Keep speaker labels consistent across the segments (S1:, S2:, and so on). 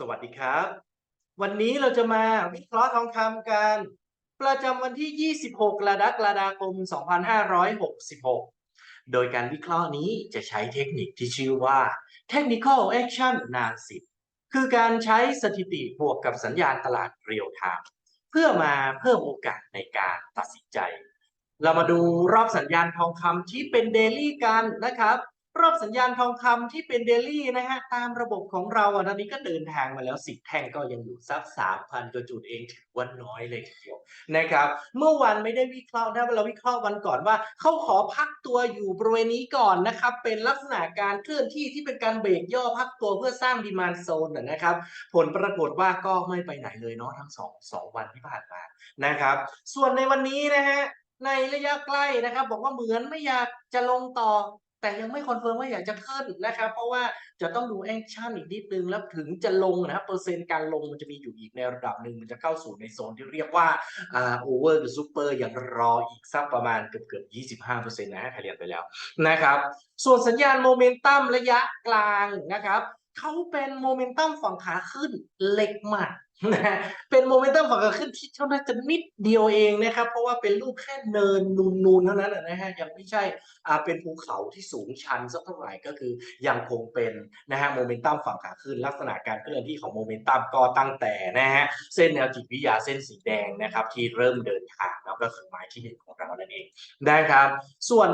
S1: สวัสดีครับ วันนี้เราจะมาวิเคราะห์ทองคำกัน ประจำวันที่ 26 กรกฎาคม 2566 โดยการวิเคราะห์นี้จะใช้เทคนิคที่ชื่อว่า Technical Action นานสิบคือการใช้สถิติบวกกับสัญญาณตลาดเรียลไทม์เพื่อมาเพิ่มโอกาสในการตัดสินใจ เรามาดูรอบสัญญาณทองคำที่เป็นเดลี่กันนะครับ รอบสัญญาณทองคำที่เป็นเดลี่นะฮะตามระบบของเราอะตอนนี้ก็เดินทางมาแล้วสิบแท่งก็ยังอยู่สักสามพันกว่าจุดเองถือว่าน้อยเลยทีเดียวนะครับ เมื่อวันไม่ได้วิเคราะห์นะเราวิเคราะห์วันก่อนว่าเขาขอพักตัวอยู่บริเวณนี้ก่อนนะครับ เป็นลักษณะการเคลื่อนที่ที่เป็นการเบรกย่อพักตัวเพื่อสร้างดีมานโซนนะครับ ผลปรากฏว่าก็ไม่ไปไหนเลยเนาะทั้งสองสองวันที่ผ่านมานะครับ ส่วนในวันนี้นะฮะในระยะใกล้นะครับ บอกว่าเหมือนไม่อยากจะลงต่อ แต่ยังไม่คอนเฟิร์มว่าอยากจะขึ้นนะครับ เพราะว่าจะต้องดูแอคชั่นอีกนิดนึงแล้วถึงจะลงนะครับเปอร์เซ็นต์การลงมันจะมีอยู่อีกในระดับหนึ่งมันจะเข้าสู่ในโซนที่เรียกว่าอ่าโอเวอร์หรือซูเปอร์ยังรออีกสักประมาณเกือบเกือบยี่สิบห้าเปอร์เซ็นต์นะฮะใครเรียนไปแล้วนะครับ ส่วนสัญญาณโมเมนตัมระยะกลางนะครับ เขาเป็นโมเมนตัมฝั่งขาขึ้นเล็กมากนะฮะเป็นโมเมนตัมฝั่งขาขึ้นที่เท่านั้นจะนิดเดียวเองนะครับ เพราะว่าเป็นรูปแค่เนินนูนๆเท่านั้นนะฮะยังไม่ใช่อ่าเป็นภูเขาที่สูงชันสักเท่าไหร่ก็คือยังคงเป็นนะฮะโมเมนตัมฝั่งขาขึ้น ลักษณะการเคลื่อนที่ของโมเมนตัมก็ตั้งแต่นะฮะเส้นแนวจิตวิทยาเส้นสีแดงนะครับที่เริ่มเดินทางแล้วก็คือไม้ที่หนึ่งของเรานั่นเองนะครับ ส่วน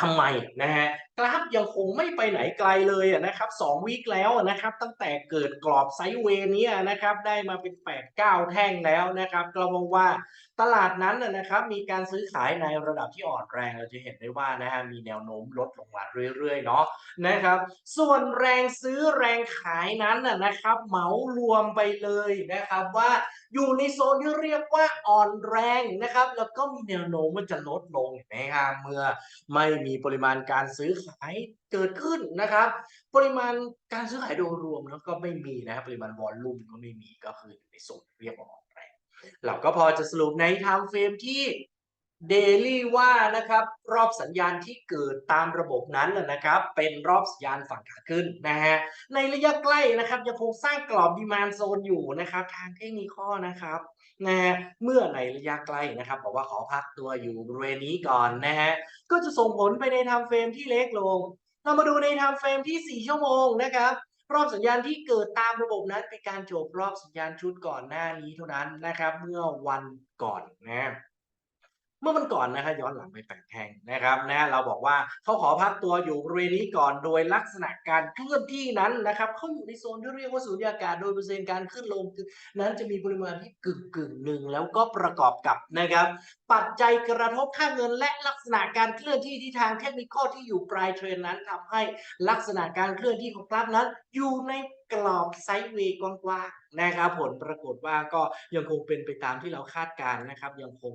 S1: ทำไมนะฮะกราฟยังคงไม่ไปไหนไกลเลยนะครับสองวีคแล้วนะครับ ตั้งแต่เกิดกรอบไซด์เวย์นี้นะครับ ได้มาเป็นแปดเก้าแท่งแล้วนะครับ ก็มองว่า ตลาดนั้นนะครับมีการซื้อขายในระดับที่อ่อนแรงเราจะเห็นได้ว่านะฮะมีแนวโน้มลดลงมาเรื่อยๆเนาะนะครับส่วนแรงซื้อแรงขายนั้นนะครับเหมารวมไปเลยนะครับว่าอยู่ในโซนที่เรียกว่าอ่อนแรงนะครับแล้วก็มีแนวโน้มว่าจะลดลงนะครับเมื่อไม่มีปริมาณการซื้อขายเกิดขึ้นนะครับ ปริมาณการซื้อขายโดยรวมแล้วก็ไม่มีนะครับปริมาณวอลลุ่มก็ไม่มีก็คืออยู่ในโซนเรียกว่าอ่อน เราก็พอจะสรุปในไทม์เฟรมที่เดลี่ว่านะครับ รอบสัญญาณที่เกิดตามระบบนั้นนะนะครับ เป็นรอบสัญญาณฝั่งขาขึ้นนะฮะในระยะใกล้นะครับยังคงสร้างกรอบดีมานโซนอยู่นะครับ ทางเทคนิคอนะครับนะฮะเมื่อในระยะใกล้นะครับบอกว่าขอพักตัวอยู่บริเวณนี้ก่อนนะฮะก็จะส่งผลไปในไทม์เฟรมที่เล็กลง เรามาดูในไทม์เฟรมที่ 4 ชั่วโมงนะครับ รอบสัญญาณที่เกิดตามระบบนั้นเป็นการจบรอบสัญญาณชุดก่อนหน้านี้เท่านั้นนะครับ เมื่อวันก่อนนะ เมื่อวันก่อนนะครับย้อนหลังไปแปดแท่งนะครับนะเราบอกว่าเขาขอพักตัวอยู่บริเวณนี้ก่อนโดยลักษณะการเคลื่อนที่นั้นนะครับเขาอยู่ในโซนที่เรียกว่าสุญญากาศโดยเปอร์เซ็นต์การขึ้นลงคือนั้นจะมีปริมาณที่กึ่งกึ่งหนึ่งแล้วก็ประกอบกับนะครับ ปัจจัยกระทบค่าเงินและลักษณะการเคลื่อนที่ที่ทางเทคนิคที่อยู่ปลายเทรนนั้นทำให้ลักษณะการเคลื่อนที่ของกราฟนั้น อยู่ในกรอบไซด์เวย์กว้างๆนะครับ ผลปรากฏว่าก็ยังคงเป็นไปตามที่เราคาดการณ์นะครับ ยังคง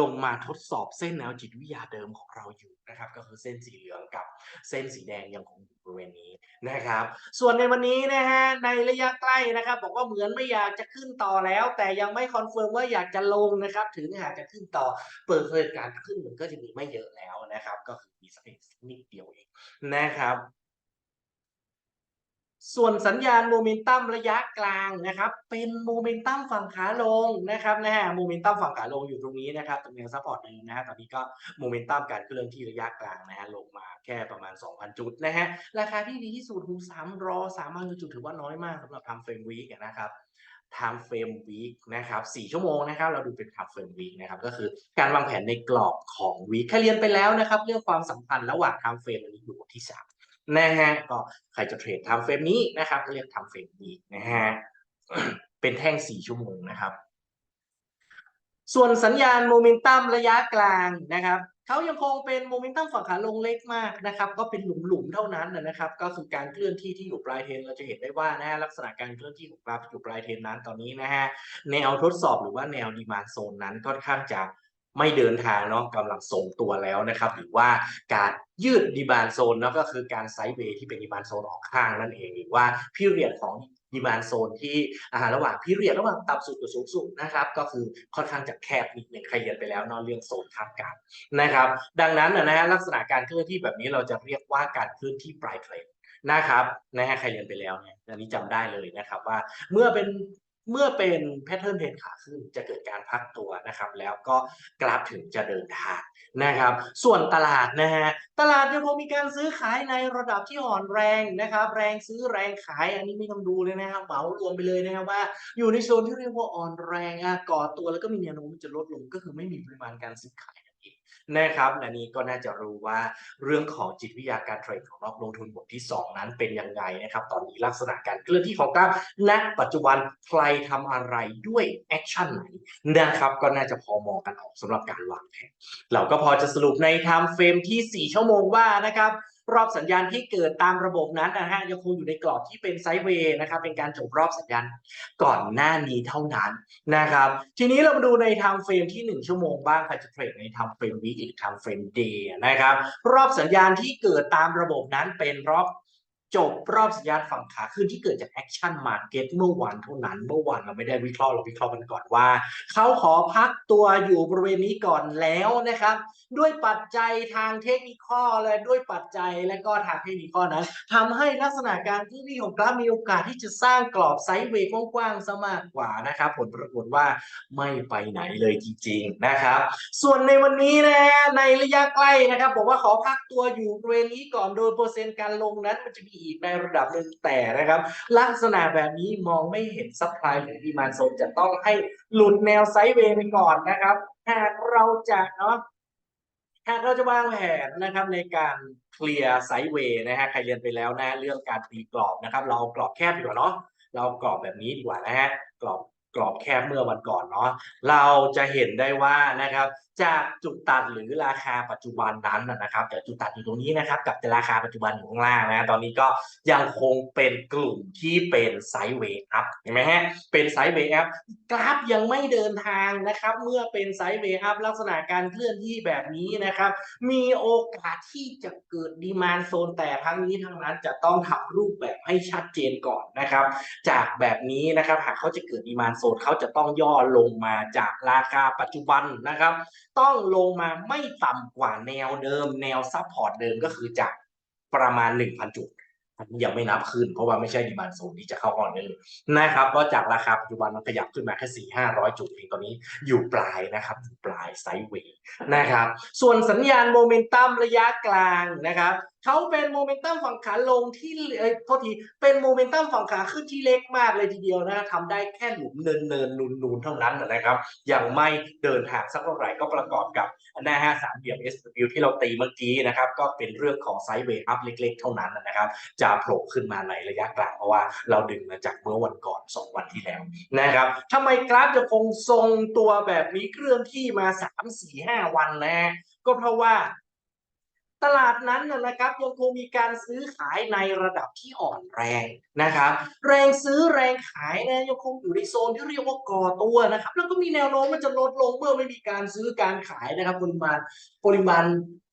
S1: ลงมาทดสอบเส้นแนวจิตวิทยาเดิมของเราอยู่นะครับ ก็คือเส้นสีเหลืองกับเส้นสีแดงยังคงอยู่บริเวณนี้นะครับ ส่วนในวันนี้นะฮะในระยะใกล้นะครับ บอกว่าเหมือนไม่อยากจะขึ้นต่อแล้ว แต่ยังไม่คอนเฟิร์มว่าอยากจะลงนะครับ ถึงหากจะขึ้นต่อเปิดเผยการขึ้นมันก็จะมีไม่เยอะแล้วนะครับ ก็คือมีสักนิดเดียวเองนะครับ ส่วนสัญญาณโมเมนตัมระยะกลางนะครับ เป็นโมเมนตัมฝั่งขาลงนะครับนะฮะโมเมนตัมฝั่งขาลงอยู่ตรงนี้นะครับตรงแนวซัพพอร์ตเดิมนะฮะตอนนี้ก็โมเมนตัมการเคลื่อนที่ระยะกลางนะฮะลงมาแค่ประมาณ 2,000 จุดนะฮะราคาที่ดีที่สุดคือ3รอ3,000จุดถือว่าน้อยมากสำหรับทำเฟรมวีกนะครับ time frame week นะครับ4ชั่วโมงนะครับ เราดูเป็น time frame week นะครับ ก็คือการวางแผนในกรอบของ week ใครเรียนไปแล้วนะครับ เรื่องความสัมพันธ์ระหว่าง time frame อันนี้อยู่บทที่ 3 นะฮะก็ใครจะเทรด time frame นี้นะครับก็เรียก time frame week นะฮะเป็นแท่ง 4 ชั่วโมงนะครับ ส่วนสัญญาณโมเมนตัมระยะกลางนะครับเขายังคงเป็นโมเมนตัมฝั่งขาลงเล็กมากนะครับ ก็เป็นหลุมๆเท่านั้นนะครับ ก็คือการเคลื่อนที่ที่อยู่ปลายเทรนเราจะเห็นได้ว่านะฮะลักษณะการเคลื่อนที่ของกราฟอยู่ปลายเทรนนั้นตอนนี้นะฮะแนวทดสอบหรือว่าแนวดีมานโซนนั้นค่อนข้างจะ ไม่เดินทางเนาะกำลังทรงตัวแล้วนะครับ หรือว่าการยืดดีมานโซนเนาะก็คือการไซด์เวย์ที่เป็นดีมานโซนออกข้างนั่นเอง หรือว่าพิเรียดของดีมานโซนที่อ่าระหว่างพิเรียดระหว่างต่ำสุดกับสูงสุดนะครับก็คือค่อนข้างจะแคบนิดหนึ่งใครเรียนไปแล้วเนอะเรื่องโซนคาดการนะครับ ดังนั้นนะฮะลักษณะการเคลื่อนที่แบบนี้เราจะเรียกว่าการเคลื่อนที่ปลายเทรนนะครับนะฮะใครเรียนไปแล้วเนี่ยอันนี้จำได้เลยนะครับว่าเมื่อเป็น เมื่อเป็นแพทเทิร์นเทรนขาขึ้นจะเกิดการพักตัวนะครับ แล้วก็กราฟถึงจะเดินทางนะครับ ส่วนตลาดนะฮะตลาดยังคงมีการซื้อขายในระดับที่อ่อนแรงนะครับ แรงซื้อแรงขายอันนี้ไม่ต้องดูเลยนะครับเหมารวมไปเลยนะครับว่า อยู่ในโซนที่เรียกว่าอ่อนแรงอะก่อตัวแล้วก็มีแนวโน้มจะลดลงก็คือไม่มีปริมาณการซื้อขาย นะครับและนี้ก็น่าจะรู้ว่าเรื่องของจิตวิทยาการเทรดของนักลงทุนบทที่ 2 นั้นเป็นยังไงนะครับ ตอนนี้ลักษณะการเคลื่อนที่ของกราฟณปัจจุบันใครทำอะไรด้วยแอคชั่นไหนนะครับ ก็น่าจะพอมองกันออกสำหรับการวางแผนเราก็พอจะสรุปในไทม์เฟรมที่ 4 ชั่วโมงว่านะครับ รอบสัญญาณที่เกิดตามระบบนั้นนะฮะยังคงอยู่ในกรอบที่เป็นไซด์เวย์นะครับเป็นการจบรอบสัญญาณก่อนหน้านี้เท่านั้นนะครับ ทีนี้เรามาดูในไทม์เฟรมที่ 1 ชั่วโมงบ้างค่ะจะเทรดในไทม์เฟรมวีคหรือไทม์เฟรมเดย์นะครับ รอบสัญญาณที่เกิดตามระบบนั้นเป็นรอบ จบรอบสัญญาณฝั่งขาขึ้นที่เกิดจากแอคชั่นมาเก็ตเมื่อวานเท่านั้น เมื่อวานเราไม่ได้วิเคราะห์เราวิเคราะห์กันก่อนว่า เขาขอพักตัวอยู่บริเวณนี้ก่อนแล้วนะครับ ด้วยปัจจัยทางเทคนิคและด้วยปัจจัยและก็ทางเทคนิคนั้นทำให้ลักษณะการเคลื่อนที่ของกราฟมีโอกาสที่จะสร้างกรอบไซด์เวย์กว้างๆซะมากกว่านะครับ ผลปรากฏว่าไม่ไปไหนเลยจริงๆนะครับ ส่วนในวันนี้นะฮะในระยะใกล้นะครับบอกว่าขอพักตัวอยู่บริเวณนี้ก่อนโดยเปอร์เซ็นต์การลงนั้นมันจะมีอีกในระดับหนึ่งแต่นะครับ ลักษณะแบบนี้มองไม่เห็นซัพพลายหรือดีมานโซนจะต้องให้หลุดแนวไซด์เวย์ไปก่อนนะครับ หากเราจะเนาะหากเราจะวางแผนนะครับในการเคลียร์ไซด์เวย์นะฮะใครเรียนไปแล้วนะเรื่องการตีกรอบนะครับ เราเอากรอบแคบดีกว่าเนาะเรากรอบแบบนี้ดีกว่านะฮะกรอบกรอบแคบเมื่อวันก่อนเนาะเราจะเห็นได้ว่านะครับ จากจุดตัดหรือราคาปัจจุบันนั้นนะครับแต่จุดตัดอยู่ตรงนี้นะครับ กับราคาปัจจุบันอยู่ข้างล่างนะตอนนี้ก็ยังคงเป็นกลุ่มที่เป็นไซด์เวย์อัพเห็นไหมฮะเป็นไซด์เวย์อัพกราฟยังไม่เดินทางนะครับ เมื่อเป็นไซด์เวย์อัพลักษณะการเคลื่อนที่แบบนี้นะครับ มีโอกาสที่จะเกิดดีมานโซนแต่ทั้งนี้ทั้งนั้นจะต้องทำรูปแบบให้ชัดเจนก่อนนะครับ จากแบบนี้นะครับหากเขาจะเกิดดีมานโซนเขาจะต้องย่อลงมาจากราคาปัจจุบันนะครับต้องลงมาไม่ต่ำกว่าแนวเดิม แนวซับพอร์ตเดิมก็คือจากประมาณ 1,000 จุดอันนี้ยังไม่นับขึ้น เพราะว่าไม่ใช่ดีมานโซนที่จะเข้าออนเลยนะครับก็จากราคาปัจจุบันมันขยับขึ้นมาแค่สี่ห้าร้อยจุดเองตอนนี้อยู่ปลายนะครับอยู่ปลายไซด์เวย์นะครับ ส่วนสัญญาณโมเมนตัมระยะกลางนะครับ เขาเป็นโมเมนตัมฝั่งขาลงที่เอ้ยโทษทีเป็นโมเมนตัมฝั่งขาขึ้นที่เล็กมากเลยทีเดียวนะทำได้แค่หลุมเนินเนินนูนนูนๆเท่านั้นนะครับยังไม่เดินทางสักเท่าไหร่ก็ประกอบกับนะฮะสามเหลี่ยม S W ที่เราตีเมื่อกี้นะครับก็เป็นเรื่องของไซด์เวย์อัพเล็ก ๆ เท่านั้นนะครับ จะโผล่ขึ้นมาในระยะกลางเพราะว่าเราดึงมาจากเมื่อวันก่อน 2 วันที่แล้วนะครับทำไมกราฟจะคงทรงตัวแบบนี้เคลื่อนที่มา 3 4 5 วันนะก็เพราะว่า ตลาดนั้นนะครับยังคงมีการซื้อขายในระดับที่อ่อนแรงนะครับ แรงซื้อแรงขายนะยังคงอยู่ในโซนที่เรียกว่าก่อตัวนะครับ แล้วก็มีแนวโน้มมันจะลดลงเมื่อไม่มีการซื้อการขายนะครับ ปริมาณปริมาณ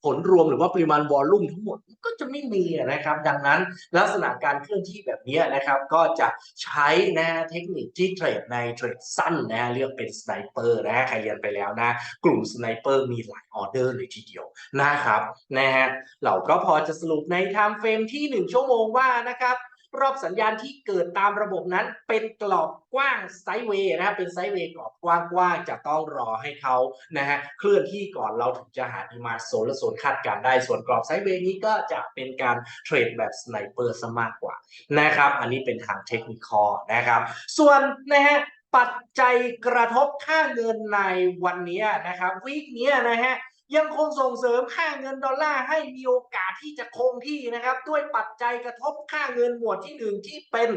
S1: ผลรวมหรือว่าปริมาณวอลลุ่มทั้งหมดก็จะไม่มีนะครับ ดังนั้นลักษณะการเคลื่อนที่แบบนี้นะครับ ก็จะใช้นะเทคนิคที่เทรดในเทรดสั้นนะเรียกเป็นสไนเปอร์นะใครเรียนไปแล้วนะ กลุ่มสไนเปอร์มีหลายออเดอร์เลยทีเดียวนะครับนะฮะเราก็พอจะสรุปในไทม์เฟรมที่ 1 ชั่วโมงว่านะครับ รอบสัญญาณที่เกิดตามระบบนั้นเป็นกรอบกว้างไซด์เวย์นะครับเป็นไซด์เวย์กรอบกว้างๆจะต้องรอให้เขานะฮะเคลื่อนที่ก่อนเราถึงจะหาดีมาโซนและโซนคาดการได้ส่วนกรอบไซด์เวย์นี้ก็จะเป็นการเทรดแบบสไนเปอร์ซะมากกว่านะครับ อันนี้เป็นทางเทคนิคอนะครับ ส่วนนะฮะปัจจัยกระทบค่าเงินในวันนี้นะครับวีคนี้นะฮะ ยังคงส่งเสริมค่าเงินดอลลาร์ให้มีโอกาสที่จะคงที่นะครับ ด้วยปัจจัยกระทบค่าเงินหมวดที่หนึ่งที่เป็น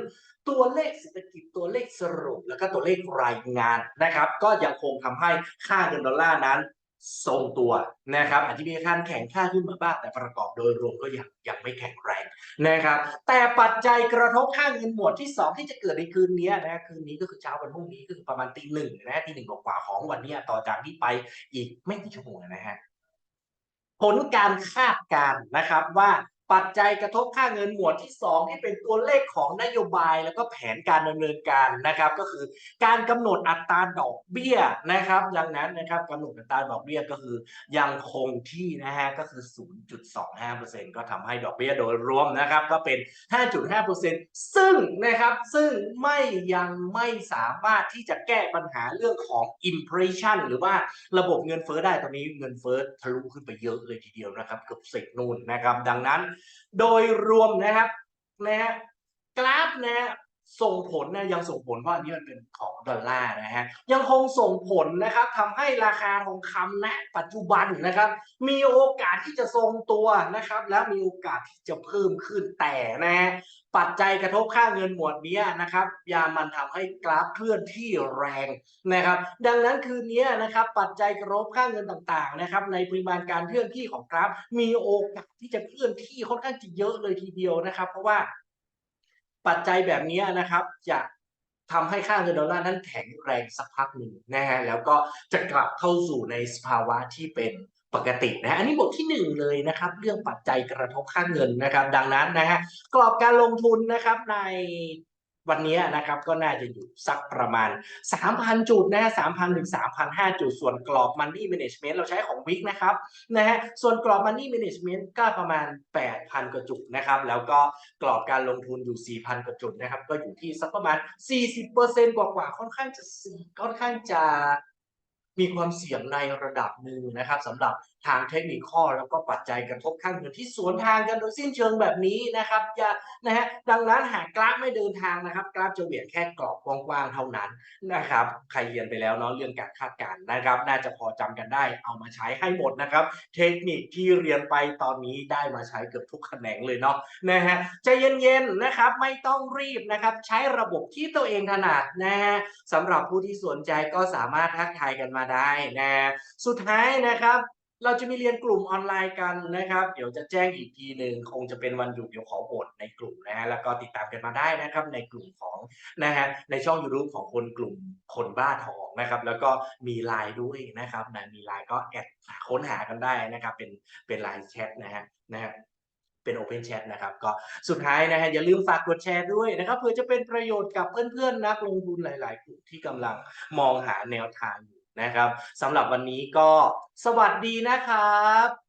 S1: ตัวเลขเศรษฐกิจตัวเลขสรุป แล้วก็ตัวเลขรายงานนะครับ ก็ยังคงทำให้ค่าเงินดอลลาร์นั้น ทรงตัวนะครับอาจจะมีการแข็งค่าขึ้นมาบ้างแต่ประกอบโดยรวมก็ยังยังไม่แข็งแรงนะครับ แต่ปัจจัยกระทบค่าเงินหมวดที่สองที่จะเกิดในคืนนี้นะคืนนี้ก็คือเช้าวันพรุ่งนี้ก็คือประมาณตีหนึ่งนะตีหนึ่งกว่าของวันนี้ต่อจากนี้ไปอีกไม่กี่ชั่วโมงนะฮะผลการคาดการณ์นะครับว่า ปัจจัยกระทบค่าเงินหมวดที่ 2 ที่เป็นตัวเลขของนโยบายแล้วก็แผนการดำเนินการนะครับ ก็คือการกำหนดอัตราดอกเบี้ยนะครับดังนั้นนะครับกำหนดอัตราดอกเบี้ยก็คือยังคงที่นะฮะก็คือ 0.25%ก็ทำให้ดอกเบี้ยโดยรวมนะครับ ก็เป็น 5.5%ซึ่งนะครับซึ่งไม่ยังไม่สามารถที่จะแก้ปัญหาเรื่องของ inflation หรือว่าระบบเงินเฟ้อได้ตอนนี้เงินเฟ้อทะลุขึ้นไปเยอะเลยทีเดียวนะครับเกือบสิบนู่นนะครับดังนั้นโดยรวมนะครับนะฮะกราฟนะฮะ ส่งผลนะยังส่งผลเพราะอันนี้มันเป็นของดอลลาร์นะฮะยังคงส่งผลนะครับทำให้ราคาทองคำณปัจจุบันนะครับ มีโอกาสที่จะทรงตัวนะครับ แล้วมีโอกาสที่จะเพิ่มขึ้นแต่นะฮะปัจจัยกระทบค่าเงินหมวดนี้นะครับยามันทำให้กราฟเคลื่อนที่แรงนะครับ ดังนั้นคืนนี้นะครับ ปัจจัยกระทบค่าเงินต่างๆนะครับ ในปริมาณการเคลื่อนที่ของกราฟ มีโอกาสที่จะเคลื่อนที่ค่อนข้างจะเยอะเลยทีเดียวนะครับ เพราะว่า ปัจจัยแบบนี้นะครับจะทำให้ค่าเงินดอลลาร์นั้นแข็งแรงสักพักหนึ่งนะฮะแล้วก็จะกลับเข้าสู่ในสภาวะที่เป็นปกตินะฮะอันนี้บทที่หนึ่งเลยนะครับ เรื่องปัจจัยกระทบค่าเงินนะครับ ดังนั้นนะฮะกรอบการลงทุนนะครับใน วันนี้นะครับก็น่าจะอยู่สักประมาณ 3,000 จุดนะฮะ3,000 ถึง 3,500 จุด ส่วนกรอบ Money Management เราใช้ของวิกนะครับนะฮะส่วนกรอบ Money Management ก็ประมาณ 8,000 กว่าจุดนะครับ แล้วก็กรอบการลงทุนอยู่ 4,000 กว่าจุดนะครับ ก็อยู่ที่สักประมาณ 40%กว่าๆค่อนข้างจะค่อนข้างจะมีความเสี่ยงในระดับหนึ่งนะครับสำหรับ ทางเทคนิคข้อแล้วก็ปัจจัยกระทบข้างเงินที่สวนทางกันโดยสิ้นเชิงแบบนี้นะครับอย่านะฮะดังนั้นหากกราฟไม่เดินทางนะครับ กราฟจะเหวี่ยงแค่กรอบกว้างๆเท่านั้นนะครับใครเรียนไปแล้วเนาะเรื่องการคาดการณ์นะครับ น่าจะพอจำกันได้เอามาใช้ให้หมดนะครับ เทคนิคที่เรียนไปตอนนี้ได้มาใช้เกือบทุกแขนงเลยเนาะนะฮะใจเย็นๆนะครับไม่ต้องรีบนะครับใช้ระบบที่ตัวเองถนัดนะฮะสำหรับผู้ที่สนใจก็สามารถทักทายกันมาได้นะสุดท้ายนะครับ เราจะมีเรียนกลุ่มออนไลน์กันนะครับ เดี๋ยวจะแจ้งอีกทีหนึ่งคงจะเป็นวันหยุดเดี๋ยวขอบทในกลุ่มนะฮะแล้วก็ติดตามกันมาได้นะครับในกลุ่มของนะฮะในช่อง YouTube ของคนกลุ่มคนบ้าทองนะครับ แล้วก็มีไลน์ด้วยนะครับนะมีไลน์ก็แอดค้นหากันได้นะครับ เป็นเป็นไลน์แชทนะฮะนะฮะเป็น Open Chat นะครับ ก็สุดท้ายนะฮะอย่าลืมฝากกดแชร์ด้วยนะครับเพื่อจะเป็นประโยชน์กับเพื่อนๆนักลงทุนหลาย ๆ กลุ่มที่กำลังมองหาแนวทาง นะครับสำหรับวันนี้ก็สวัสดีนะครับ